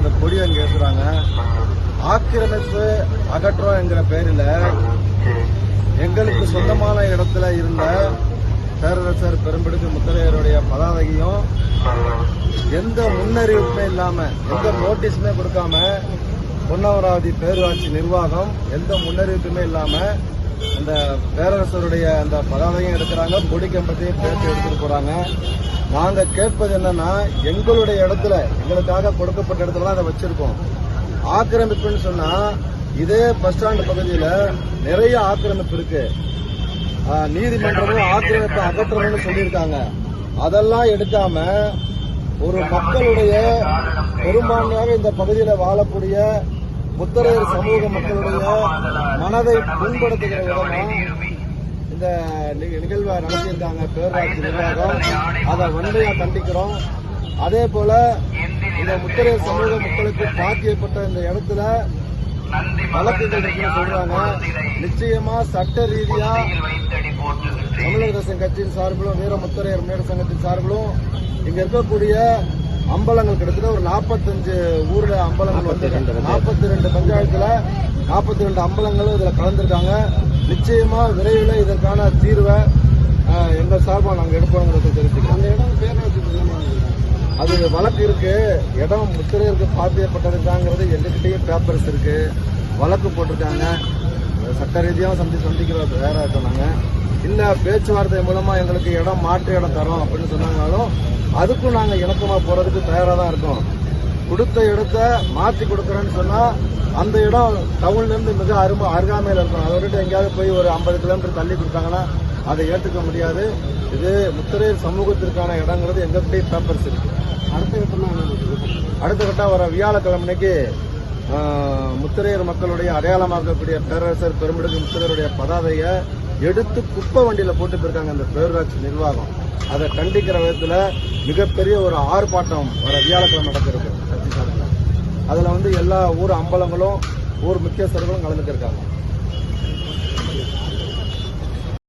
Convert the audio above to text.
இந்த கொடி அங்கே ஏற்றுறாங்க ஆக்கிரமிப்பு அகற்றம் என்கிற பேரில் எங்களுக்கு சொந்தமான இடத்துல இருந்த பேரரசர் பெரும்பிடுக்கு முத்தரையருடைய பதாதையும் எந்த முன்னறிவிப்புமே இல்லாம எந்த நோட்டீஸுமே கொடுக்காம பொன்னமராவதி பேரூராட்சி நிர்வாகம் எந்த முன்னறிவிப்புமே இல்லாம அந்த பேரரசருடைய அந்த பதாதையும் எடுக்கிறாங்க கொடி கம்பத்தையும் பேசி எடுத்துட்டு போறாங்க. நாங்க கேட்பது என்னன்னா எங்களுடைய இடத்துல எங்களுக்காக கொடுக்கப்பட்ட இடத்துல அதை வச்சிருக்கோம். ஆக்கிரமிப்புன்னு சொன்னா இதே பஸ் ஸ்டாண்ட் பகுதியில நிறைய ஆக்கிரமிப்பு இருக்கு. நீதிமன்றமும் ஆக்கிரமிப்பை அகற்றணும்னு சொல்லியிருக்காங்க. அதெல்லாம் எடுக்காம ஒரு மக்களுடைய பெரும்பான்மையாக இந்த பகுதியில் வாழக்கூடிய புத்தரையர் சமூக மக்களுடைய மனதை புண்படுத்துகிற விதமாக இந்த நிகழ்வை நடத்தியிருக்காங்க பேரூராட்சி நிர்வாகம். அதை வன்மையா கண்டிக்கிறோம். அதே போல இந்த முத்தரையர் சமூக மக்களுக்கு பாத்தியப்பட்ட இந்த இடத்துல வழக்குகள் இருக்குன்னு சொல்றாங்க? நிச்சயமா சட்ட ரீதியா தமிழக அரசின் கட்சியின் சார்பிலும் வீர முத்தரையர் மேட சங்கத்தின் சார்பிலும் இங்க இருக்கக்கூடிய அம்பலங்கள் கிட்டத்தட்ட ஒரு 45 ஊர்ல அம்பலங்கள் வந்து நாற்பத்தி ரெண்டு பஞ்சாயத்துல நாற்பத்தி ரெண்டு அம்பலங்களும் இதுல கலந்துருக்காங்க. நிச்சயமா விரைவில் இதற்கான தீர்வை அஹ், எங்க சார்பா நாங்க எடுப்போங்கிறத தெரிவிச்சுக்கிறோம். அந்த இடம் பேராட்சி அது வழக்கு இருக்கு. இடம் முத்திரையருக்கு பாத்தியப்பட்டதுக்காங்கிறது எங்ககிட்டயும் பேப்பர்ஸ் இருக்கு. வழக்கு போட்டிருக்காங்க. சட்ட ரீதியாக சந்தி சந்திக்கிற வேற இருக்கோம் நாங்க பேச்சுவார்த்தை மூலமாக எங்களுக்கு இடம் மாற்று இடம் தரோம் அப்படின்னு சொன்னாங்களும் அதுக்கும் நாங்கள் இணக்கமாக போகிறதுக்கு தயாராக தான் இருக்கோம். கொடுத்த இடத்த மாற்றி கொடுக்குறேன்னு சொன்னால் அந்த இடம் டவுன்லேருந்து மிக அரும அருகாமையில் இருக்கும் அதை விட்டு எங்கேயாவது போய் ஒரு ஐம்பது கிலோமீட்டர் தள்ளி கொடுத்தாங்கன்னா அதை ஏற்றுக்க முடியாது. இது முத்திரையர் சமூகத்திற்கான இடங்கிறது எங்ககிட்டயே பேப்பர்ஸ் இருக்குது அடுத்த கட்டமாக அடுத்த கட்டம் வர வியாழக்கிழமைக்கு முத்திரையர் மக்களுடைய அடையாளமாக இருக்கக்கூடிய பேரரசர் பெருமிடுக்கு முத்திரையருடைய பதாதையை எடுத்து குப்பை வண்டியில போட்டு போயிருக்காங்க அந்த பேரூராட்சி நிர்வாகம். அதை கண்டிக்கிற விதத்துல மிகப்பெரிய ஒரு ஆர்ப்பாட்டம் வர வியாழக்கிழமை நடக்கிறது கட்சி சார்பில் அதுல வந்து எல்லா ஊர் அம்பலங்களும் ஊர் முக்கியஸ்தர்களும் கலந்துட்டு இருக்காங்க.